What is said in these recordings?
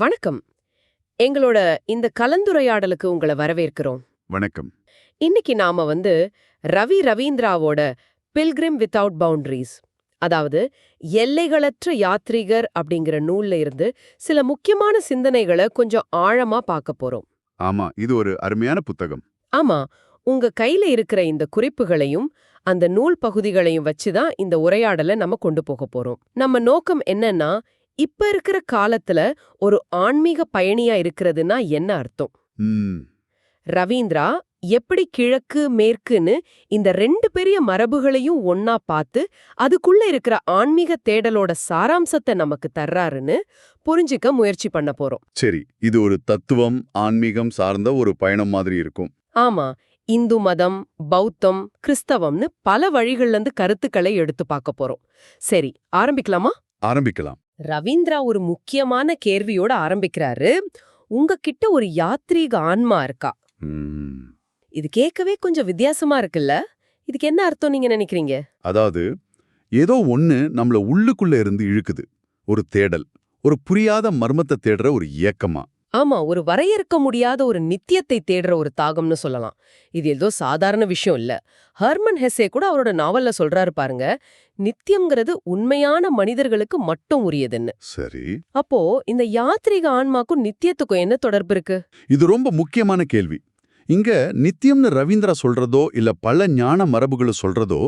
வணக்கம். எங்களோட இந்த கலந்துரையாடலுக்கு உங்களை வரவேற்கிறோம். வணக்கம். இன்னைக்கு நாம வந்து ரவி ரவீந்திராவோட பில்கிரிம் வித்தவுட் பவுண்டரிஸ் அதாவது எல்லைகளற்ற யாத்ரீகர் அப்படிங்கிற நூல்ல இருந்து சில முக்கியமான சிந்தனைகளை கொஞ்சம் ஆழமா பார்க்க போறோம். ஆமா இது ஒரு அருமையான புத்தகம். ஆமா உங்க கையில இருக்கிற இந்த குறிப்புகளையும் அந்த நூல் பகுதிகளையும் வச்சு தான் இந்த உரையாடலை நம்ம கொண்டு போக போறோம். நம்ம நோக்கம் என்னன்னா இப்ப இருக்கிற காலத்துல ஒரு ஆன்மீக பயணியா இருக்கிறதுனா என்ன அர்த்தம்? ரவீந்திரா எப்படி கிழக்கு மேற்குன்னு இந்த ரெண்டு பெரிய மரபுகளையும் ஒன்னா பார்த்து அதுக்குள்ள இருக்கிற ஆன்மீக தேடலோட சாராம்சத்தை நமக்கு தர்றாருன்னு புரிஞ்சுக்க முயற்சி பண்ண போறோம். சரி இது ஒரு தத்துவம் ஆன்மீகம் சார்ந்த ஒரு பயணம் மாதிரி இருக்கும். ஆமா இந்து மதம் பௌத்தம் கிறிஸ்தவம்னு பல வழிகள்ல இருந்து கருத்துக்களை எடுத்து பார்க்க போறோம். சரி ஆரம்பிக்கலாமா? ஆரம்பிக்கலாம். ரவீந்திரா ஒரு முக்கியமான கேள்வியோட ஆரம்பிக்கிறாரு. உங்ககிட்ட ஒரு யாத்ரீக ஆன்மா இருக்கா? இது கேட்கவே கொஞ்சம் வித்தியாசமா இருக்குல்ல? இதுக்கு என்ன அர்த்தம் நீங்க நினைக்கிறீங்க? அதாவது ஏதோ ஒண்ணு நம்மள உள்ளுக்குள்ள இருந்து இழுக்குது. ஒரு தேடல். ஒரு புரியாத மர்மத்தை தேடுற ஒரு இயக்கமா. ஆமா ஒரு வரையறுக்க முடியாத ஒரு நித்தியத்தை தேடுற ஒரு தாகம்னு சொல்லலாம். இது ஏதோ சாதாரண விஷயம் இல்ல. ஹர்மன் ஹெஸ்ஸே கூட அவரோட நாவல்ல சொல்றாரு பாருங்க நித்தியம்ங்கிறது உண்மையான மனிதர்களுக்கு மட்டும் உரியதுன்னு. சரி. அப்போ இந்த யாத்ரீக ஆன்மாக்கும் நித்தியத்துக்கும் என்ன தொடர்பு இருக்கு? இது ரொம்ப முக்கியமான கேள்வி. இங்க நித்தியம்னு ரவீந்திரா சொல்றதோ இல்ல பல ஞான மரபுகளை சொல்றதோ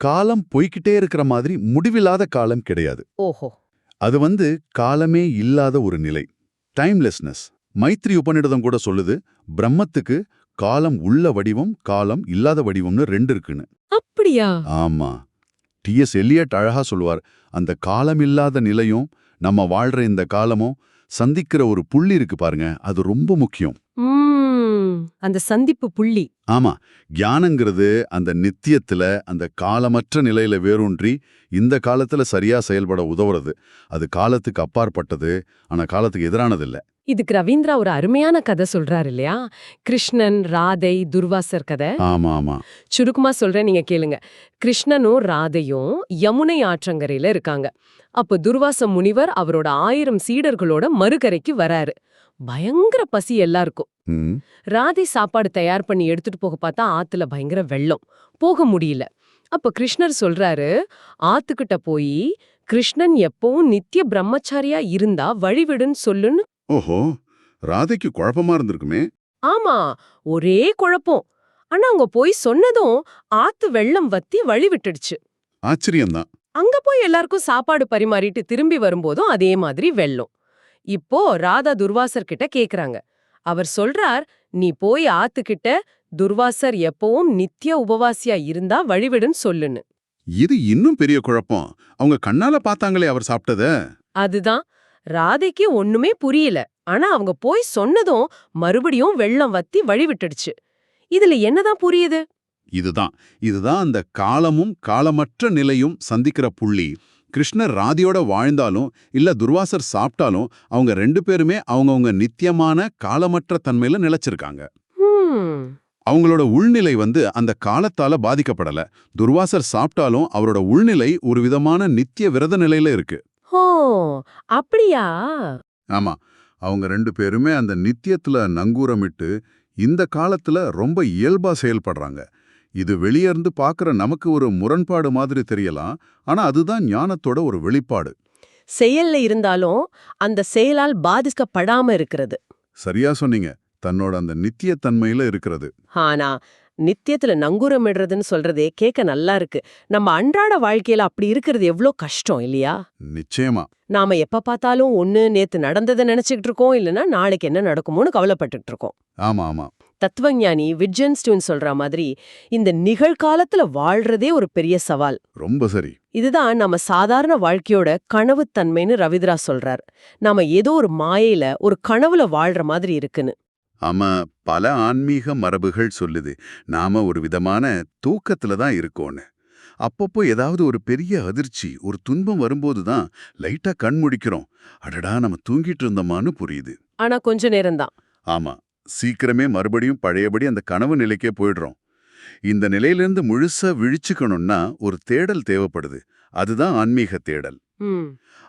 காலம் போய்க்கிட்டே இருக்கிற மாதிரி முடிவில்லாத காலம் கிடையாது. ஓஹோ. அது வந்து காலமே இல்லாத ஒரு நிலை. டைம்லெஸ்னஸ் மைத்ரி உபநிடதம் கூட சொல்லுது பிரம்மத்துக்கு காலம் உள்ள வடிவம் காலம் இல்லாத வடிவம்னு ரெண்டு இருக்குன்னு. அப்படியா? ஆமா. டிஎஸ் எலியட் அழகா சொல்லுவார் அந்த காலம் இல்லாத நிலையும் நம்ம வாழ்ற இந்த காலமும் சந்திக்கிற ஒரு புள்ளி இருக்கு பாருங்க அது ரொம்ப முக்கியம். அந்த சந்திப்பு புள்ளி. ஆமா ஞானங்கிறது அந்த நித்தியத்துல அந்த காலமற்ற நிலையில வேரூன்றி இந்த காலத்துல சரியா செயல்பட உதவுறது. அது காலத்துக்கு அப்பாற்பட்டது ஆனா காலத்துக்கு எதிரானதில்ல. இதுக்கு ரவீந்திரா ஒரு அருமையான கதை சொல்றாரு இல்லையா? கிருஷ்ணன் ராதை துர்வாசர் கதை. ஆமா ஆமா. சுருக்கமா சொல்றேன் நீங்க கேளுங்க. கிருஷ்ணனும் ராதையும் யமுனை ஆற்றங்கரையில இருக்காங்க. அப்போ துர்வாச முனிவர் அவரோட ஆயிரம் சீடர்களோட மறுகரைக்கு வராரு. பயங்கர பசி எல்லாருக்கும் ராதை சாப்பாடு தயார் பண்ணி எடுத்துட்டு போக பார்த்தா ஆத்துல பயங்கர வெள்ளம். போக முடியல. அப்ப கிருஷ்ணர் சொல்றாரு ஆத்துக்கிட்ட போய் கிருஷ்ணன் எப்பவும் நித்திய பிரம்மச்சாரியா இருந்தா வழிவிடுன்னு சொல்லுன்னு. ஓஹோ ராதைக்கு குழப்பமா இருந்திருக்குமே. ஆமா ஒரே குழப்பம். ஆனா அங்க போய் சொன்னதும் ஆத்து வெள்ளம் வத்தி வழி விட்டுடுச்சு. ஆச்சரியம்தான். அங்க போய் எல்லாருக்கும் சாப்பாடு பரிமாறிட்டு திரும்பி வரும்போதும் அதே மாதிரி வெள்ளம். இப்போ ராதா துர்வாசர் கிட்ட கேக்குறாங்க. அவர் சொல்றார் நீ போய் ஆத்துக்கிட்ட துர்வாசர் எப்பவும் நித்திய உபவாசியா இருந்தா வழிவிடுன்னு சொல்லுன்னு. இது இன்னும் பெரிய குழப்பம். அவங்க கண்ணால பார்த்தாங்களே அவர் சாப்பிட்டத. அதுதான். ராதைக்கு ஒண்ணுமே புரியல. ஆனா அவங்க போய் சொன்னதும் மறுபடியும் வெள்ளம் வத்தி வழி விட்டுடுச்சு இதுல என்னதான் புரியுது? இதுதான். இதுதான் அந்த காலமும் காலமற்ற நிலையும் சந்திக்கிற புள்ளி. கிருஷ்ணர் ராதியோட வாழ்ந்தாலும் இல்ல துர்வாசர் சாப்பிட்டாலும் அவங்க ரெண்டு பேருமே அவங்கவங்க நித்தியமான காலமற்ற தன்மையில நிலைச்சிருக்காங்க. அவங்களோட உள்நிலை வந்து அந்த காலத்தால பாதிக்கப்படல. துர்வாசர் சாப்பிட்டாலும் அவரோட உள்நிலை ஒரு விதமான நித்திய விரத நிலையில இருக்கு. ஓ அப்படியா? ஆமா. அவங்க ரெண்டு பேருமே அந்த நித்தியத்துல நங்கூரமிட்டு இந்த காலத்துல ரொம்ப இயல்பா செயல்படுறாங்க. இது வெளியே இருந்து பார்க்குற நமக்கு ஒரு முரண்பாடு மாதிரி தெரியலாம். ஆனா அதுதான் ஞானத்தோட ஒரு வெளிப்பாடு. செயல்ல இருந்தாலும் அந்த செயலால் பாதிக்கப்படாம இருக்கிறது. சரியா சொன்னீங்க. தன்னோட அந்த நித்தியத்தன்மையில இருக்கிறது. ஆனா நித்தியத்துல நங்கூரமிடுறதுன்னு சொல்றதே கேட்க நல்லா இருக்கு. நம்ம அன்றாட வாழ்க்கையில அப்படி இருக்கிறது எவ்ளோ கஷ்டம் இல்லையா? நிச்சயமா. நாம எப்ப பார்த்தாலும் ஒண்ணு நேத்து நடந்ததை நினைச்சுக்கிட்டு இருக்கோம் இல்லனா நாளைக்கு என்ன நடக்குமோன்னு கவலைப்பட்டுட்டு இருக்கோம். ஆமா ஆமா. தத்துவஞானி விட்ஜன்ஸ்டூன் சொல்ற மாதிரி இந்த நிகழ்காலத்துல வாழ்றதே ஒரு பெரிய சவால். ரொம்ப சரி. இதுதான் நம்ம சாதாரண வாழ்க்கையோட கனவுத்தன்மைன்னு ரவித்ரா சொல்றார். நாம ஏதோ ஒரு மாயையில ஒரு கனவுல வாழ்ற மாதிரி இருக்குன்னு. ஆமா பல ஆன்மீக மரபுகள் சொல்லுது. நாம ஒரு விதமான தூக்கத்துல தான் இருக்கோன்னு. அப்பப்போ ஏதாவது ஒரு பெரிய அதிர்ச்சி ஒரு துன்பம் வரும்போது தான் லைட்டா கண் முழிக்கிறோம் அடடா நம்ம தூங்கிட்டு இருந்தோமான்னு புரியுது. ஆனா கொஞ்ச நேரம்தான் ஆமா. சீக்கிரமே மறுபடியும் பழையபடி அந்த கனவு நிலைக்கே போயிடுறோம். இந்த நிலையிலிருந்து முழுசா விழிச்சுக்கணும்னா ஒரு தேடல் தேவைப்படுது. அதுதான் ஆன்மீக தேடல்.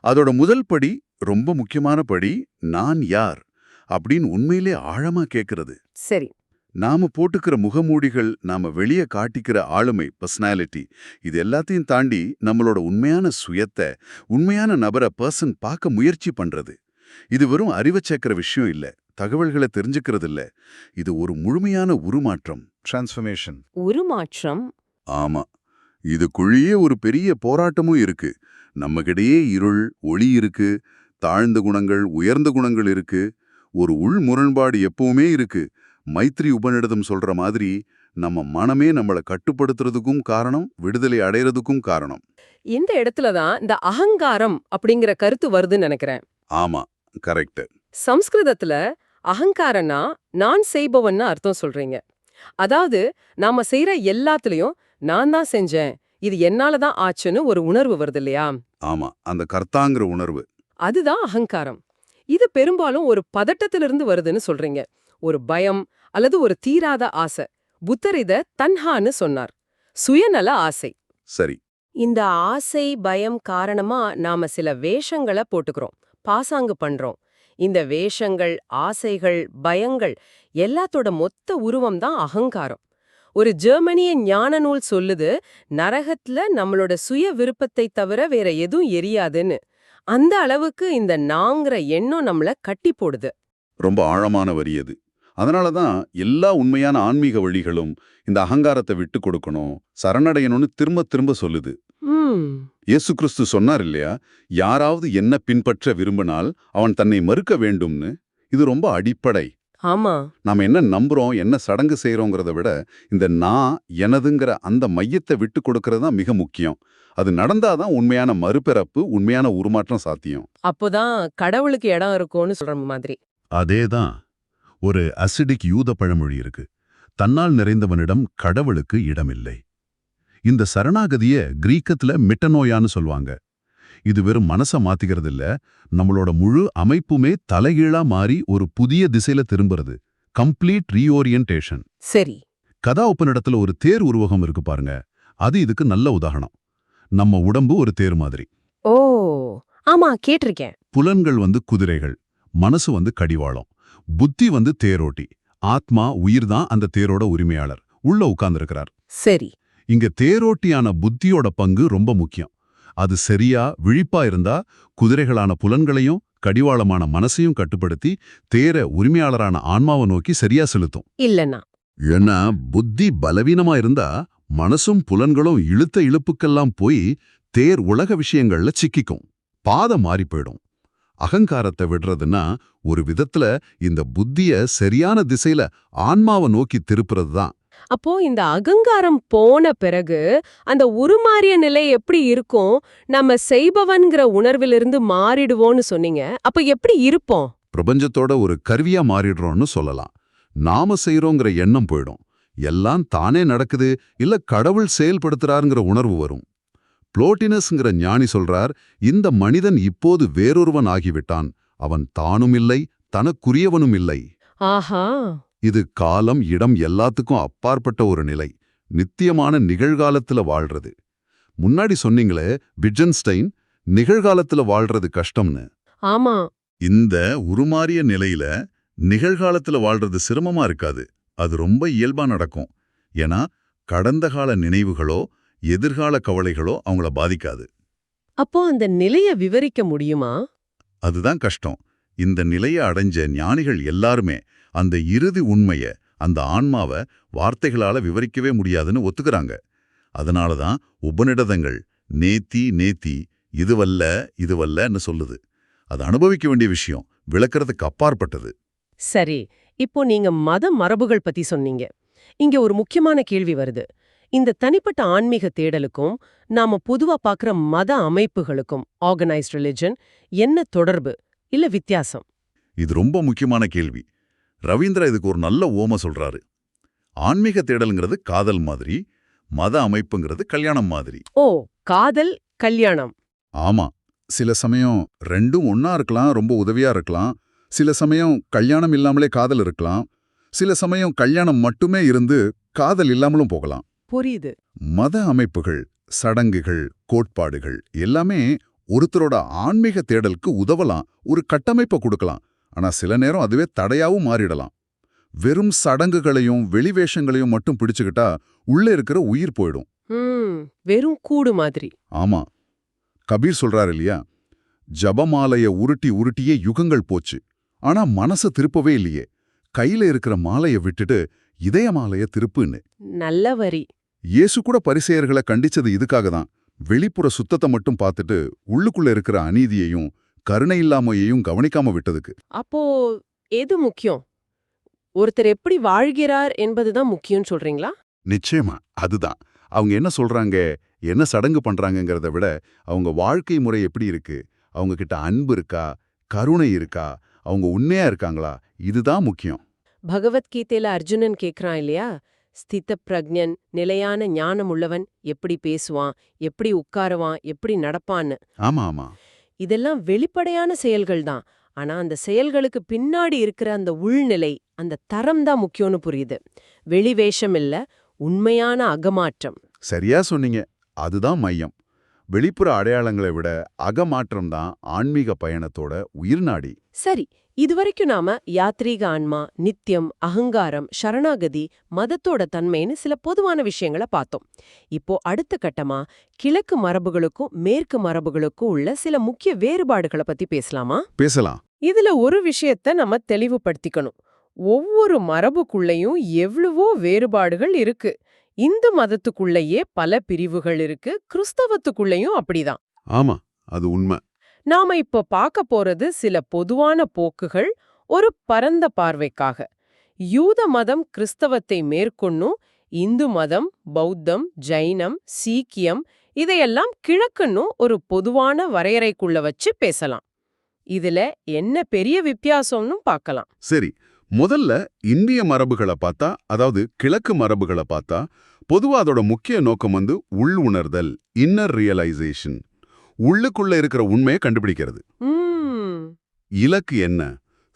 அதோட முதல் படி ரொம்ப முக்கியமான படி நான் யார்? அப்படின்னு உண்மையிலே ஆழமா கேக்குறது. சரி. நாம போட்டுக்கிற முகமூடிகள் நாம வெளிய காட்டிக்கிற ஆளுமை பர்சனாலிட்டி இது எல்லாத்தையும் தாண்டி நம்மளோட உண்மையான சுயத்தை உண்மையான நபரை பர்சன் பார்க்க முயற்சி பண்றது. இது வெறும் அறிவை சேர்க்கிற விஷயம் இல்ல. தகவல்களை தெரிஞ்சுக்கிறது இல்ல. இது ஒரு முழுமையான உருமாற்றம் டிரான்ஸ்ஃபர்மேஷன் உருமாற்றம்? ஆமா. இதுக்குள்ளேயே ஒரு பெரிய போராட்டமும் இருக்கு. நம்மகிட்டயே இருள் ஒளி இருக்கு. தாழ்ந்த குணங்கள் உயர்ந்த குணங்கள் இருக்கு. ஒரு உள் முரண்பாடு எப்பவுமே இருக்கு. மைத்ரி உபநிடதம் சொல்ற மாதிரி நம்ம மனமே நம்மளை கட்டுப்படுத்துறதுக்கும் காரணம் விடுதலை அடையறதுக்கும் காரணம். இந்த இடத்துல தான் இந்த அகங்காரம் அப்படிங்கிற கருத்து வருதுன்னு நினைக்கிறேன். ஆமா. கரெக்ட் சம்ஸ்கிருதத்துல அகங்காரனா நான் செய்பவன்னு அர்த்தம் சொல்றீங்க. அதாவது நாம செய்யற எல்லாத்துலயும் நான் தான் செஞ்சேன் இது என்னால தான் ஆச்சுன்னு ஒரு உணர்வு வருது இல்லையா ஆமா அந்த கர்த்தாங்கிற உணர்வு. அதுதான் அகங்காரம். இது பெரும்பாலும் ஒரு பதட்டத்திலிருந்து வருதுன்னு சொல்றீங்க. ஒரு பயம் அல்லது ஒரு தீராத ஆசை. புத்தர் இத தன்ஹான்னு சொன்னார். சுயநல ஆசை. சரி. இந்த ஆசை பயம் காரணமா நாம சில வேஷங்களை போட்டுக்கிறோம். பாசாங்கு பண்றோம். இந்த வேஷங்கள் ஆசைகள் பயங்கள் எல்லாத்தோட மொத்த உருவம் தான் அகங்காரம். ஒரு ஜெர்மனிய ஞான நூல் சொல்லுது நரகத்துல நம்மளோட சுய விருப்பத்தை தவிர வேற எதுவும் எரியாதுன்னு. அந்த அளவுக்கு இந்த நாங்கிற எண்ணம் நம்மள கட்டி போடுது. ரொம்ப ஆழமான வரி அது அதனால தான் எல்லா உண்மையான ஆன்மீக வழிகளும் இந்த அகங்காரத்தை விட்டு கொடுக்கணும் சரணடையணும்னு திரும்ப திரும்ப சொல்லுது. இயேசு கிறிஸ்து சொன்னார் இல்லையா? யாராவது என்ன பின்பற்ற விரும்பினால் அவன் தன்னை மறுக்க வேண்டும்னு? இது ரொம்ப அடிப்படை. ஆமா. நாம என்ன நம்புறோம் என்ன சடங்கு செய்றோங்கிறத விட இந்த நான் எனதுங்கிற அந்த மையத்தை விட்டு கொடுக்கறது தான் மிக முக்கியம். அது நடந்தாதான் உண்மையான மறுபிறப்பு உண்மையான உருமாற்றம் சாத்தியம். அப்போதான் கடவுளுக்கு இடம் இருக்கும்னு சொல்ற மாதிரி. அதேதான் ஒரு அசிடிக் யூத பழமொழி இருக்கு. தன்னால் நிறைந்தவனிடம் கடவுளுக்கு இடமில்லை. இந்த சரணாகதிய கிரீக்கத்துல மிட்டனோயான்னு சொல்லுவாங்க. இது வெறும் மனச மாத்திக்கிறது இல்ல நம்மளோட முழு அமைப்புமே தலைகீழா மாறி ஒரு புதிய திசையில திரும்புறது. கம்ப்ளீட் ரீஓரியன்டேஷன் சரி. கதா உபனிடத்துல ஒரு தேர் உருவகம் இருக்கு பாருங்க. அது இதுக்கு நல்ல உதாரணம். நம்ம உடம்பு ஒரு தேர் மாதிரி. ஓ ஆமா கேட்டிருக்கேன். புலன்கள் வந்து குதிரைகள் மனசு வந்து கடிவாளம் புத்தி வந்து தேரோட்டி. ஆத்மா உயிர் தான் அந்த தேரோட உரிமையாளர். உள்ள உட்கார்ந்திருக்கிறார். சரி. இங்க தேரோட்டியான புத்தியோட பங்கு ரொம்ப முக்கியம். அது சரியா விழிப்பா இருந்தா குதிரைகளான புலன்களையும் கடிவாளமான மனசையும் கட்டுப்படுத்தி தேர உரிமையாளரான ஆன்மாவை நோக்கி சரியா செலுத்தும். இல்லனா? ஏன்னா புத்தி பலவீனமா இருந்தா மனசும் புலன்களும் இழுத்த இழுப்புக்கெல்லாம் போய் தேர் உலக விஷயங்கள்ல சிக்கிக்கும். பாதை மாறி போயிடும். அகங்காரத்தை விடுறதுன்னா ஒரு விதத்துல இந்த புத்திய சரியான திசையில ஆன்மாவை நோக்கி திருப்புறது தான் அப்போ இந்த அகங்காரம் போன பிறகு அந்த உருமாறிய நிலை எப்படி இருக்கும்? நம்ம செய்பவன்கிற உணர்விலிருந்து மாறிடுவோம்னு சொன்னீங்க. அப்ப எப்படி இருப்போம்? பிரபஞ்சத்தோட ஒரு கருவியா மாறிடுறோம்னு சொல்லலாம். நாம செய்றோங்கிற எண்ணம் போயிடும். எல்லாம் தானே நடக்குது இல்ல கடவுள் செயல்படுத்துறாருங்கிற உணர்வு வரும். புளோட்டினஸ்ங்கிற ஞானி சொல்றார் இந்த மனிதன் இப்போது வேறொருவன் ஆகிவிட்டான். அவன் தானும் இல்லை தனக்குரியவனும் இல்லை ஆஹா! இது காலம் இடம் எல்லாத்துக்கும் அப்பாற்பட்ட ஒரு நிலை. நித்தியமான நிகழ்காலத்துல வாழ்றது. முன்னாடி சொன்னீங்களே விட்ஜன்ஸ்டைன் நிகழ்காலத்துல வாழ்றது கஷ்டம்னு. ஆமா. இந்த உருமாறிய நிலையில நிகழ்காலத்துல வாழ்றது சிரமமா இருக்காது. அது ரொம்ப இயல்பா நடக்கும். ஏன்னா கடந்த கால நினைவுகளோ எதிர்கால கவலைகளோ அவங்கள பாதிக்காது. அப்போ அந்த நிலைய விவரிக்க முடியுமா? அதுதான் கஷ்டம். இந்த நிலையை அடைஞ்ச ஞானிகள் எல்லாருமே அந்த இறுதி உண்மைய அந்த ஆன்மாவை வார்த்தைகளால விவரிக்கவே முடியாதுன்னு ஒத்துக்கறாங்க. அதனால தான் உபநிடதங்கள் நேத்தி நேத்தி இதுவல்ல இதுவல்லன்னு சொல்லுது. அது அனுபவிக்க வேண்டிய விஷயம் விளக்கறதுக்கு அப்பாற்பட்டது. சரி இப்போ நீங்க மத மரபுகள் பத்தி சொன்னீங்க. இங்க ஒரு முக்கியமான கேள்வி வருது. இந்த தனிப்பட்ட ஆன்மீக தேடலுக்கும் நாம பொதுவா பார்க்குற மத அமைப்புகளுக்கும் ஆர்கனைஸ்ட் ரிலிஜன் என்ன தொடர்பு இல்ல வித்தியாசம்? இது ரொம்ப முக்கியமான கேள்வி. ரவீந்திரா இதுக்கு ஒரு நல்ல ஓம சொல்றாரு. ஆன்மீக தேடல்ங்கிறது காதல் மாதிரி மத அமைப்புங்கிறது கல்யாணம் மாதிரி. ஓ காதல் கல்யாணம். ஆமா சில சமயம் ரெண்டும் ஒண்ணா இருக்கலாம் ரொம்ப உதவியா இருக்கலாம். சில சமயம் கல்யாணம் இல்லாமலே காதல் இருக்கலாம். சில சமயம் கல்யாணம் மட்டுமே இருந்து காதல் இல்லாமலும் போகலாம். புரியுது. மத அமைப்புகள் சடங்குகள் கோட்பாடுகள் எல்லாமே ஒருத்தரோட ஆன்மீக தேடலுக்கு உதவலாம் ஒரு கட்டமைப்பை கொடுக்கலாம். ஆனா சில நேரம் அதுவே தடையாவும் மாறிடலாம். வெறும் சடங்குகளையும் வெளிவேஷங்களையும் மட்டும் பிடிச்சுக்கிட்டா உள்ள இருக்கிற உயிர் போயிடும். வெறும் கூடு மாதிரி. ஆமா. கபீர் சொல்றாரு இல்லையா? ஜபமாலைய உருட்டி உருட்டியே யுகங்கள் போச்சு. ஆனா மனச திருப்பவே இல்லையே. கையில இருக்கிற மாலைய விட்டுட்டு இதய மாலைய திருப்புன்னு. நல்ல வரி. இயேசு கூட பரிசேயர்களை கண்டிச்சது இதுக்காக தான். வெளிப்புற சுத்தத்தை மட்டும் பார்த்துட்டு உள்ளுக்குள்ள இருக்கிற அநீதியையும் கருணை இல்லாமையையும் கவனிக்காம விட்டதுக்கு. அப்போ எது முக்கியம்? ஒருத்தர் எப்படி வாழ்கிறார் என்பதுதான் முக்கியம் சொல்றீங்களா? நிச்சயமா அதுதான். அவங்க என்ன சொல்றாங்க என்ன சடங்கு பண்றாங்கங்கிறத விட அவங்க வாழ்க்கை முறை எப்படி இருக்கு? அவங்க கிட்ட அன்பு இருக்கா? கருணை இருக்கா? அவங்க உண்மையா இருக்காங்களா? இதுதான் முக்கியம். பகவத்கீதையில அர்ஜுனன் கேக்குறான் இல்லையா? ஸ்தித பிரக்ஞன் நிலையான ஞானம் உள்ளவன் எப்படி பேசுவான் எப்படி உட்காருவான் எப்படி நடப்பான்னு. ஆமா ஆமா. இதெல்லாம் வெளிப்படையான செயல்கள் தான். ஆனா அந்த செயல்களுக்கு பின்னாடி இருக்கிற அந்த உள்நிலை அந்த தரம் தான் முக்கியம்னு புரியுது. வெளிவேஷம் இல்ல உண்மையான அகமாற்றம். சரியா சொன்னீங்க. அதுதான் மையம். வெளிப்புற அடையாளங்களை விட அகமாற்றம் தான் ஆன்மீக பயணத்தோட உயிர்நாடி. சரி இதுவரைக்கும் நாம யாத்ரீக ஆன்மா நித்தியம் அகங்காரம் சரணாகதி மதத்தோட தன்மைன்னு சில பொதுவான விஷயங்களை பார்த்தோம். இப்போ அடுத்த கட்டமா கிழக்கு மரபுகளுக்கும் மேற்கு மரபுகளுக்கும் உள்ள சில முக்கிய வேறுபாடுகளை பத்தி பேசலாமா? பேசலாம். இதுல ஒரு விஷயத்த நம்ம தெளிவுபடுத்திக்கணும். ஒவ்வொரு மரபுக்குள்ளேயும் எவ்வளவோ வேறுபாடுகள் இருக்கு. இந்து மதத்துக்குள்ளேயே பல பிரிவுகள் இருக்கு. கிறிஸ்தவத்துக்குள்ளேயும் அப்படிதான். ஆமா அது உண்மை. நாம இப்ப பார்க்க போறது சில பொதுவான போக்குகள் ஒரு பரந்த பார்வைக்காக. யூத மதம் கிறிஸ்தவத்தை மேற்கொன்னும் இந்து மதம் பௌத்தம் ஜைனம் சீக்கியம் இதையெல்லாம் கிழக்குன்னும் ஒரு பொதுவான வரையறைக்குள்ள வச்சு பேசலாம். இதுல என்ன பெரிய வித்தியாசம்னு பார்க்கலாம். சரி முதல்ல இந்திய மரபுகளை பார்த்தா அதாவது கிழக்கு மரபுகளை பார்த்தா பொதுவா அதோட முக்கிய நோக்கம் வந்து உள் உணர்தல் இன்னர் ரியலைசேஷன் உள்ளுக்குள்ள இருக்கிற உண்மையை கண்டுபிடிக்கிறது. இலக்கு என்ன?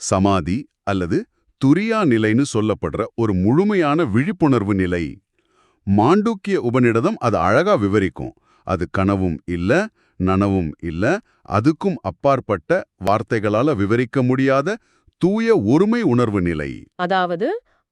சமாதி அல்லது துரியா நிலைன்னு சொல்லப்படுற ஒரு முழுமையான விழிப்புணர்வு நிலை. மாண்டூக்கிய உபநிடதம் அது அழகா விவரிக்கும். அது கனவும் இல்ல நனவும் இல்ல அதுக்கும் அப்பாற்பட்ட வார்த்தைகளால விவரிக்க முடியாத தூய ஒருமை உணர்வு நிலை. அதாவது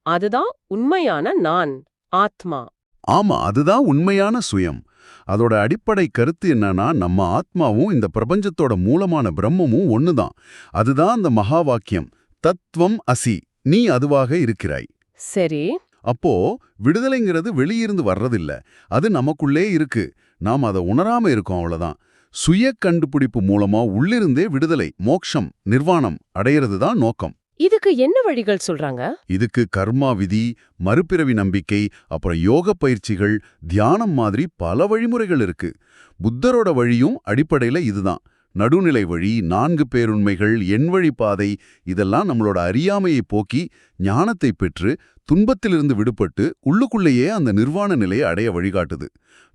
அதுதான் உண்மையான நான் ஆத்மா. ஆமா அதுதான் உண்மையான சுயம். அதோட அடிப்படை கருத்து என்னன்னா நம்ம ஆத்மாவும் இந்த பிரபஞ்சத்தோட மூலமான பிரம்மமும் ஒண்ணுதான். அதுதான் அந்த மகா வாக்கியம் தத்துவம் அசி நீ அதுவாக இருக்கிறாய். சரி. அப்போ விடுதலைங்கிறது வெளியிருந்து வர்றதில்ல. அது நமக்குள்ளே இருக்கு. நாம் அதை உணராம இருக்கோம் அவ்வளவுதான். சுய கண்டுபிடிப்பு மூலமா உள்ளிருந்தே விடுதலை மோக்ஷம் நிர்வாணம் அடையிறது தான் நோக்கம். இதுக்கு என்ன வழிகள் சொல்றாங்க? இதுக்கு கர்மா விதி மறுபிறவி நம்பிக்கை அப்புறம் யோக பயிற்சிகள் தியானம் மாதிரி பல வழிமுறைகள் இருக்கு. புத்தரோட வழியும் அடிப்படையில இதுதான். நடுநிலை வழி நான்கு பேருண்மைகள் எண்வழி பாதை இதெல்லாம் நம்மளோட அறியாமையை போக்கி ஞானத்தை பெற்று துன்பத்திலிருந்து விடுபட்டு உள்ளுக்குள்ளேயே அந்த நிர்வாண நிலையை அடைய வழிகாட்டுது.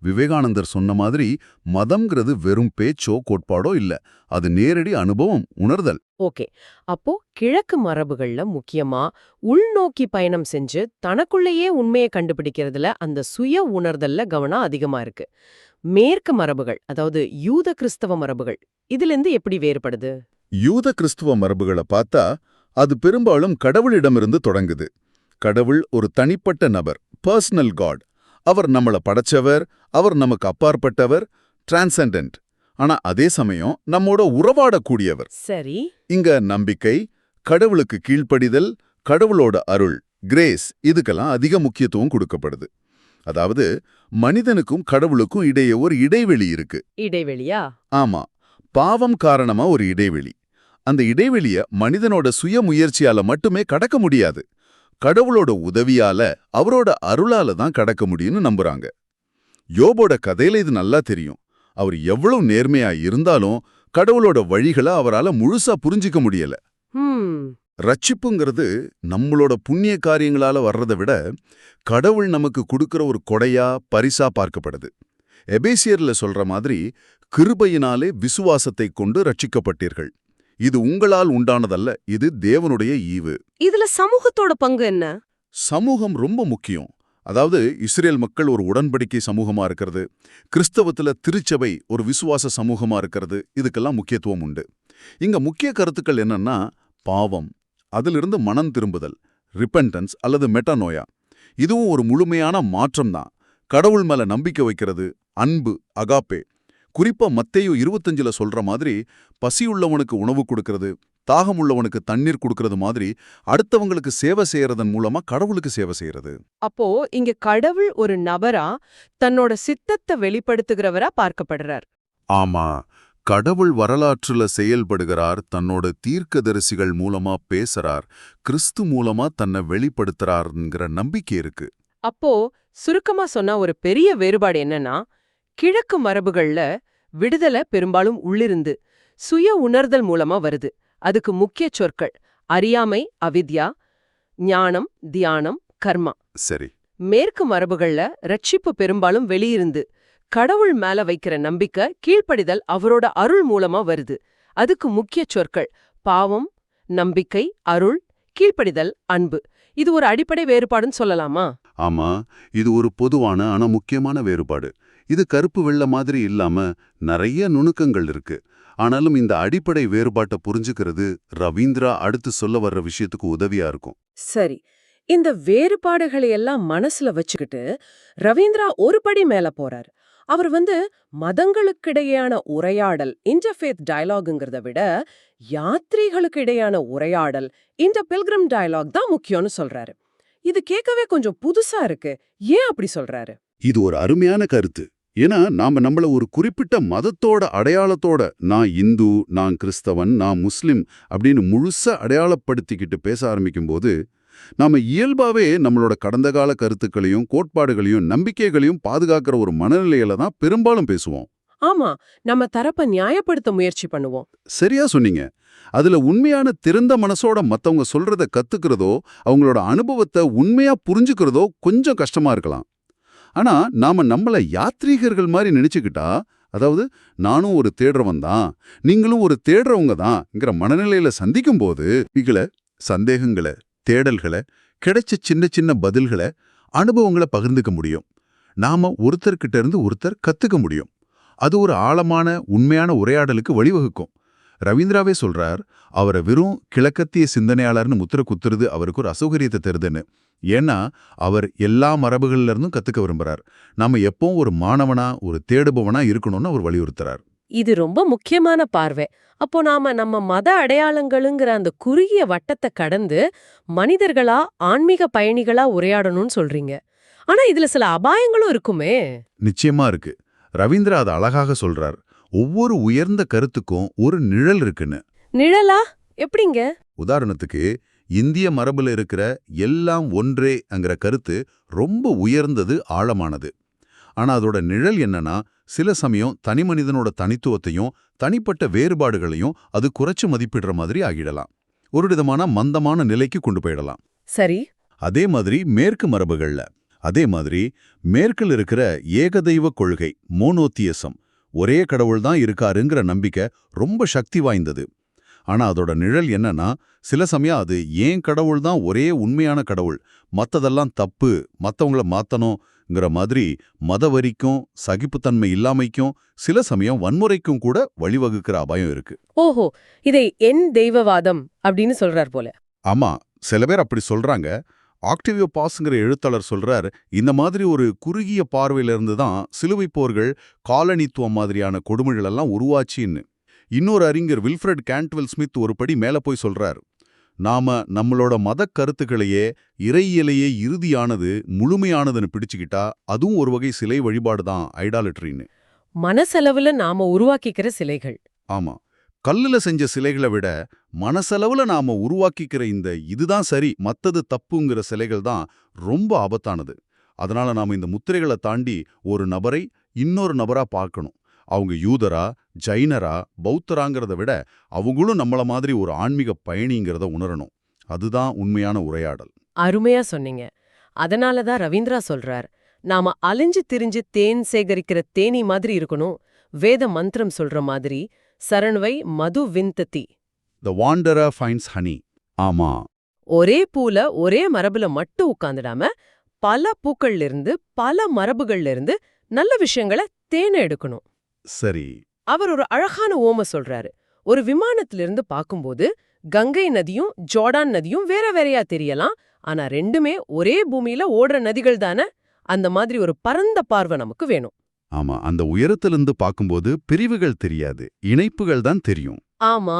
விவேகானந்தர் சொன்ன மாதிரி மதம்ங்கிறது வெறும் பேச்சோ கோட்பாடோ இல்ல. அது நேரடி அனுபவம் உணர்தல். ஓகே. அப்போ கிழக்கு மரபுகள்ல முக்கியமா உள்நோக்கி பயணம் செஞ்சு தனக்குள்ளேயே உண்மையை கண்டுபிடிக்கிறதுல அந்த சுய உணர்தல்ல கவனம் அதிகமா இருக்கு. மேற்கு மரபுகள் அதாவது யூத கிறிஸ்தவ மரபுகள் இதிலிருந்து எப்படி வேறுபடுது? யூத கிறிஸ்துவ மரபுகளை பார்த்தா அது பெரும்பாலும் கடவுளிடமிருந்து தொடங்குது. கடவுள் ஒரு தனிப்பட்ட நபர் பர்சனல் காட் அவர் நம்மள படைச்சவர் அவர் நமக்கு அப்பாற்பட்டவர் டிரான்செண்டன்ட் ஆனா அதே சமயம் நம்மோட உறவாடக்கூடியவர். சரி. இங்க நம்பிக்கை கடவுளுக்கு கீழ்ப்படிதல் கடவுளோட அருள் கிரேஸ் இதுக்கெல்லாம் அதிக முக்கியத்துவம் கொடுக்கப்படுது. அதாவது மனிதனுக்கும் கடவுளுக்கும் இடையே ஒரு இடைவெளி இருக்கு. இடைவெளியா? ஆமா. பாவம் காரணமா ஒரு இடைவெளி. அந்த இடைவெளிய மனிதனோட சுய முயற்சியால மட்டுமே கடக்க முடியாது. கடவுளோட உதவியால அவரோட அருளால தான் கடக்க முடியும்னு நம்புறாங்க. யோபோட கதையில இது நல்லா தெரியும். அவர் எவ்வளவு நேர்மையா இருந்தாலும் கடவுளோட வழிகளை அவரால முழுசா புரிஞ்சிக்க முடியல. ரட்சிப்புங்கிறது நம்மளோட புண்ணிய காரியங்களால வர்றதை விட கடவுள் நமக்கு கொடுக்கிற ஒரு கொடையா பரிசா பார்க்கப்படுது. எபேசியர்ல சொல்ற மாதிரி கிருபையினாலே விசுவாசத்தை கொண்டு ரட்சிக்கப்பட்டீர்கள். இது உங்களால் உண்டானதல்ல இது தேவனுடைய ஈவு. இதுல சமூகத்தோட பங்கு என்ன? சமூகம் ரொம்ப முக்கியம். அதாவது இஸ்ரேல் மக்கள் ஒரு உடன்படிக்கை சமூகமா இருக்கிறது. கிறிஸ்தவத்துல திருச்சபை ஒரு விசுவாச சமூகமா இருக்கிறது. இதுக்கெல்லாம் முக்கியத்துவம் உண்டு. இங்க முக்கிய கருத்துக்கள் என்னன்னா பாவம். அதிலிருந்து மனம் திரும்புதல் ரிப்பென்டன்ஸ் அல்லது மெட்டனோயா இதுவும் ஒரு முழுமையான மாற்றம் தான். கடவுள் மேல நம்பிக்கை வைக்கிறது அன்பு அகாப்பே குறிப்பா மத்தேயு இருபத்தஞ்சுல சொல்ற மாதிரி பசியுள்ளவனுக்கு உணவு கொடுக்கறது தாகம் உள்ளவனுக்கு தண்ணீர் கொடுக்கறது மாதிரி அடுத்தவங்களுக்கு சேவை செய்யறதன் மூலமா கடவுளுக்கு சேவை செய்யறது. அப்போ இங்க கடவுள் ஒரு நபரா தன்னோட சித்தத்தை வெளிப்படுத்துகிறவரா பார்க்கப்படுறார். ஆமா. கடவுள் வரலாற்றுல செயல்படுகிறார் தன்னோட தீர்க்கதரிசிகள் மூலமா பேசுறார் கிறிஸ்து மூலமா தன்னை வெளிப்படுத்துறாருங்கிற நம்பிக்கை இருக்கு. அப்போ சுருக்கமா சொன்னா ஒரு பெரிய வேறுபாடு என்னன்னா கிழக்கு மரபுகள்ல விடுதலை பெரும்பாலும் உள்ளிருந்து சுய உணர்தல் மூலமா வருது. அதுக்கு முக்கிய சொற்கள் அறியாமை அவித்யா ஞானம் தியானம் கர்மா. சரி. மேற்கு மரபுகள்ல ரட்சிப்பு பெரும்பாலும் வெளியிருந்து கடவுள் மேல வைக்கிற நம்பிக்கை கீழ்ப்படிதல் அவரோட அருள் மூலமா வருது. அதுக்கு முக்கிய சொற்கள் பாவம் நம்பிக்கை அருள் கீழ்ப்படிதல் அன்பு. இது ஒரு அடிப்படை வேறுபாடுன்னு சொல்லலாமா? ஆமா இது ஒரு பொதுவான ஆனா முக்கியமான வேறுபாடு. இது கருப்பு வெள்ள மாதிரி இல்லாம நிறைய நுணுக்கங்கள் இருக்கு. ஆனாலும் இந்த அடிப்படை வேறுபாட்டை புரிஞ்சுக்கிறது ரவீந்திரா அடுத்து சொல்ல வர்ற விஷயத்துக்கு உதவியா இருக்கும். சரி. இந்த வேறுபாடுகளை எல்லாம் மனசுல வச்சுக்கிட்டு ரவீந்திரா ஒரு படி மேல போறார். அவர் வந்து மதங்களுக்கிடையான உரையாடல் இன்டர்ஃபேத் டயலாகுங்கிறத விட யாத்ரீகளுக்கு இடையான உரையாடல் இந்த பில்கிரம் டயலாக் தான் முக்கியம்னு சொல்றாரு. இது கேட்கவே கொஞ்சம் புதுசா இருக்கு. ஏன் அப்படி சொல்றாரு? இது ஒரு அருமையான கருத்து. ஏன்னா நாம நம்மள ஒரு குறிப்பிட்ட மதத்தோட அடையாளத்தோட நான் இந்து நான் கிறிஸ்தவன் நான் முஸ்லிம் அப்படின்னு முழுசா அடையாளப்படுத்திக்கிட்டு பேச ஆரம்பிக்கும்போது நாம இயல்பாவே நம்மளோட கடந்த கால கருத்துக்களையும் கோட்பாடுகளையும் நம்பிக்கைகளையும் பாதுகாக்கிற ஒரு மனநிலையில தான் பெரும்பாலும் பேசுவோம். ஆமா. நம்ம தரப்ப நியாயப்படுத்த முயற்சி பண்ணுவோம். சரியா சொன்னீங்க. அதுல உண்மையான திறந்த மனசோட மத்தவங்க சொல்றத கத்துக்கிறதோ அவங்களோட அனுபவத்தை உண்மையா புரிஞ்சுக்கிறதோ கொஞ்சம் கஷ்டமா இருக்கலாம். ஆனா நாம நம்மள யாத்ரீகர்கள் மாதிரி நினைச்சுக்கிட்டா அதாவது நானும் ஒரு தேடுறவன் தான் நீங்களும் ஒரு தேடுறவங்க தான்ங்கிற மனநிலையில சந்திக்கும் போது இகளை சந்தேகங்களை தேடல்களை கிடைச்ச சின்ன சின்ன பதில்களை அனுபவங்களை பகிர்ந்துக்க முடியும். நாம ஒருத்தர்கிட்ட இருந்து ஒருத்தர் கத்துக்க முடியும். அது ஒரு ஆழமான உண்மையான உரையாடலுக்கு வழிவகுக்கும். ரவீந்திராவே சொல்றார் அவரை வெறும் கிழக்கத்திய சிந்தனையாளர்னு முத்திர குத்துறது அவருக்கு ஒரு அசௌகரியத்தை தருதுன்னு. ஏன்னா அவர் எல்லா மரபுகள்ல இருந்தும் கத்துக்க விரும்புறார். நாம எப்பவும் ஒரு மாணவனா ஒரு தேடுபவனா இருக்கணும்னு அவர் வலியுறுத்துறார். இது ரொம்ப முக்கியமான பார்வை. அப்போ நாம நம்ம மத அடையாளங்களுங்கிற அந்த குறுகிய வட்டத்தை கடந்து மனிதர்களா ஆன்மீக பயணிகளா உரையாடணும்னு சொல்றீங்க. ஆனா இதுல சில அபாயங்களும் இருக்குமே. நிச்சயமா இருக்கு. ரவீந்திரா அதை அழகாக சொல்றார். ஒவ்வொரு உயர்ந்த கருத்துக்கும் ஒரு நிழல் இருக்குன்னு. நிழலா? எப்படிங்க? உதாரணத்துக்கு இந்திய மரபுல இருக்கிற எல்லாம் ஒன்றேங்கிற கருத்து ரொம்ப உயர்ந்தது ஆழமானது. ஆனா அதோட நிழல் என்னன்னா சில சமயம் தனிமனிதனோட தனித்துவத்தையும் தனிப்பட்ட வேறுபாடுகளையும் அது குறைச்சு மதிப்பிடுற மாதிரி ஆகிடலாம். ஒரு விதமான மந்தமான நிலைக்கு கொண்டு போயிடலாம். சரி. அதே மாதிரி மேற்கு மரபுகள்ல. அதே மாதிரி மேற்கில் இருக்கிற ஏகதெய்வ கொள்கை மோனோத்தியசம் ஒரே கடவுள் தான் இருக்காருங்கிற நம்பிக்கை ரொம்ப சக்தி வாய்ந்தது. ஆனா அதோட நிழல் என்னன்னா சில சமயம் அது ஏன் கடவுள் தான் ஒரே உண்மையான கடவுள் மத்ததெல்லாம் தப்பு மத்தவங்கள மாத்தணுங்கிற மாதிரி மதவரிக்கும் சகிப்புத்தன்மை இல்லாமைக்கும் சில சமயம் வன்முறைக்கும் கூட வழிவகுக்கிற அபாயம் இருக்கு. ஓஹோ! இதை என் தெய்வவாதம் அப்படின்னு சொல்றார் போல. ஆமா சில பேர் அப்படி சொல்றாங்க. ஆக்டிவியோ பாஸ்ங்கிற எழுத்தாளர் சொல்றார் இந்த மாதிரி ஒரு குறுகிய பார்வையிலிருந்து தான் சிலுவை போர்கள் காலனித்துவம் மாதிரியான கொடுமைகள் எல்லாம் உருவாச்சின்னு. இன்னொரு அறிஞர் வில்ஃப்ரெட் கேண்ட்வெல் ஸ்மித் ஒரு படி மேல போய் சொல்றார் நாம நம்மளோட மதக் கருத்துக்களையே இறையியலையே இறுதியானது முழுமையானதுன்னு பிடிச்சுக்கிட்டா அதுவும் ஒரு வகை சிலை வழிபாடு தான் ஐடாலட்ரின்னு. மனசெலவுல நாம உருவாக்கிக்கிற சிலைகள். ஆமா. கல்லுல செஞ்ச சிலைகளை விட மனசளவுல நாம உருவாக்கிக்கிற இந்த இதுதான் சரி மத்தது தப்புங்கிற சிலைகள் தான் ரொம்ப ஆபத்தானது. அதனால நாம இந்த முத்திரைகளை தாண்டி ஒரு நபரை இன்னொரு நபரா பார்க்கணும். அவங்க யூதரா ஜைனரா பௌத்தராங்கிறத விட அவங்களும் நம்மள மாதிரி ஒரு ஆன்மீக பயணிங்கிறத உணரணும். அதுதான் உண்மையான உரையாடல். அருமையா சொன்னீங்க. அதனால தான் ரவீந்திரா சொல்றார் நாம அலைஞ்சு திரிஞ்சு தேன் சேகரிக்கிற தேனி மாதிரி இருக்கணும். வேத மந்திரம் சொல்ற மாதிரி சரண்வை மது விந்ததி. த வாண்டரர் ஃபைன்ஸ் ஹனி ஆமா. ஒரே பூல ஒரே மரபுல மட்டும் உட்கார்ந்துடாம பல பூக்கள்ல இருந்து பல மரபுகள்ல இருந்து நல்ல விஷயங்களை தேனை எடுக்கணும். சரி. அவர் ஒரு அழகான ஓம சொல்றாரு. ஒரு விமானத்திலிருந்து பார்க்கும்போது கங்கை நதியும் ஜோர்டான் நதியும் வேற வேறையா தெரியலாம். ஆனா ரெண்டுமே ஒரே பூமியில ஓடுற நதிகள் தானே? அந்த மாதிரி ஒரு பரந்த பார்வை நமக்கு வேணும். ஆமா அந்த உயரத்திலிருந்து பார்க்கும்போது பிரிவுகள் தெரியாது. இணைப்புகள் தான் தெரியும். ஆமா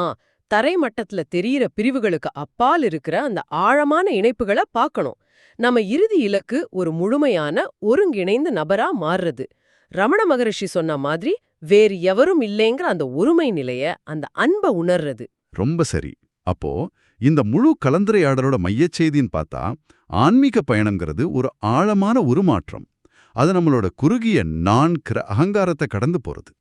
தரை மட்டத்துல தெரியற பிரிவுகளுக்கு அப்பால் இருக்கிற அந்த ஆழமான இணைப்புகளை பார்க்கணும். நம்ம இறுதி இலக்கு ஒரு முழுமையான ஒருங்கிணைந்த நபரா மாறுறது. ரமண மகரிஷி சொன்ன மாதிரி வேறு எவரும் இல்லைங்கிற அந்த ஒருமை நிலைய அந்த அன்பை உணர்றது. ரொம்ப சரி. அப்போ இந்த முழு கலந்துரையாடலோட மையச்செய்தின்னு பார்த்தா ஆன்மீக பயணம்ங்கிறது ஒரு ஆழமான உருமாற்றம். அது நம்மளோட குறுகிய நான்கிற அகங்காரத்தை கடந்து போறது.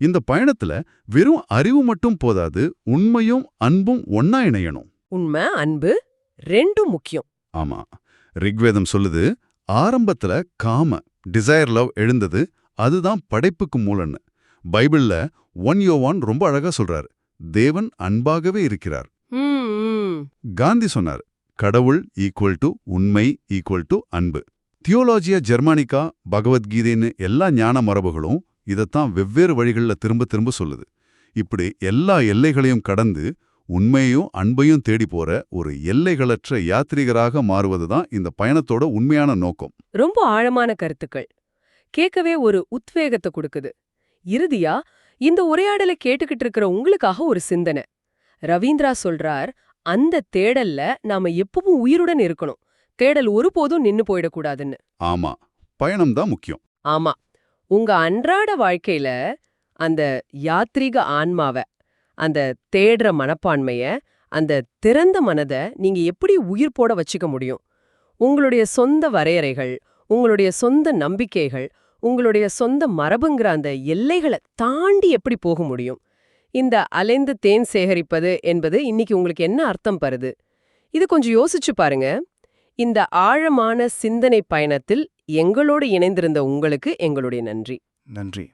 இந்த பயணத்துல வெறும் அறிவு மட்டும் போதாது உண்மையும் அன்பும் ஒன்னா இணையணும். உண்மை அன்பு ரெண்டும் முக்கியம். ஆமா. ரிக்வேதம் சொல்லுது ஆரம்பத்துல காம டிசைர் லவ் எழுந்தது அதுதான் படைப்புக்கு மூலன்னு. பைபிள்ல ஒன் யோவான் ரொம்ப அழகா சொல்றாரு. தேவன் அன்பாகவே இருக்கிறார். காந்தி சொன்னார் கடவுள் ஈக்குவல் டு உண்மை ஈக்குவல் டு அன்பு. தியோலாஜியா ஜெர்மானிக்கா பகவத்கீதைன்னு எல்லா ஞான மரபுகளும் இதைத்தான் வெவ்வேறு வழிகளில் திரும்ப திரும்ப சொல்லுது. இப்படி எல்லா எல்லைகளையும் கடந்து உண்மையையும் அன்பையும் தேடி போற ஒரு எல்லைகளற்ற யாத்ரீகராக மாறுவது தான் இந்த பயணத்தோட உண்மையான நோக்கம். ரொம்ப ஆழமான கருத்துக்கள். கேட்கவே ஒரு உத்வேகத்தை கொடுக்குது. இறுதியா இந்த உரையாடலை கேட்டுக்கிட்டு இருக்கிற உங்களுக்காக ஒரு சிந்தனை. ரவீந்திரா சொல்றார் அந்த தேடல்ல நாம எப்பவும் உயிருடன் இருக்கணும். தேடல் ஒருபோதும் நின்னு போயிடக்கூடாதுன்னு. ஆமா பயணம் தான் முக்கியம். ஆமா உங்க அன்றாட வாழ்க்கையில அந்த யாத்ரீக ஆன்மாவ அந்த தேடுற மனப்பான்மைய அந்த திறந்த மனதை நீங்க எப்படி உயிர் போட வச்சுக்க முடியும்? உங்களுடைய சொந்த வரையறைகள் உங்களுடைய சொந்த நம்பிக்கைகள் உங்களுடைய சொந்த மரபுங்கிற அந்த எல்லைகளை தாண்டி எப்படி போக முடியும்? இந்த அலைந்து தேன் சேகரிப்பது என்பது இன்னைக்கு உங்களுக்கு என்ன அர்த்தம் பருது? இது கொஞ்சம் யோசிச்சு பாருங்க. இந்த ஆழமான சிந்தனை பயணத்தில் எங்களோடு இணைந்திருந்த உங்களுக்கு எங்களுடைய நன்றி. நன்றி.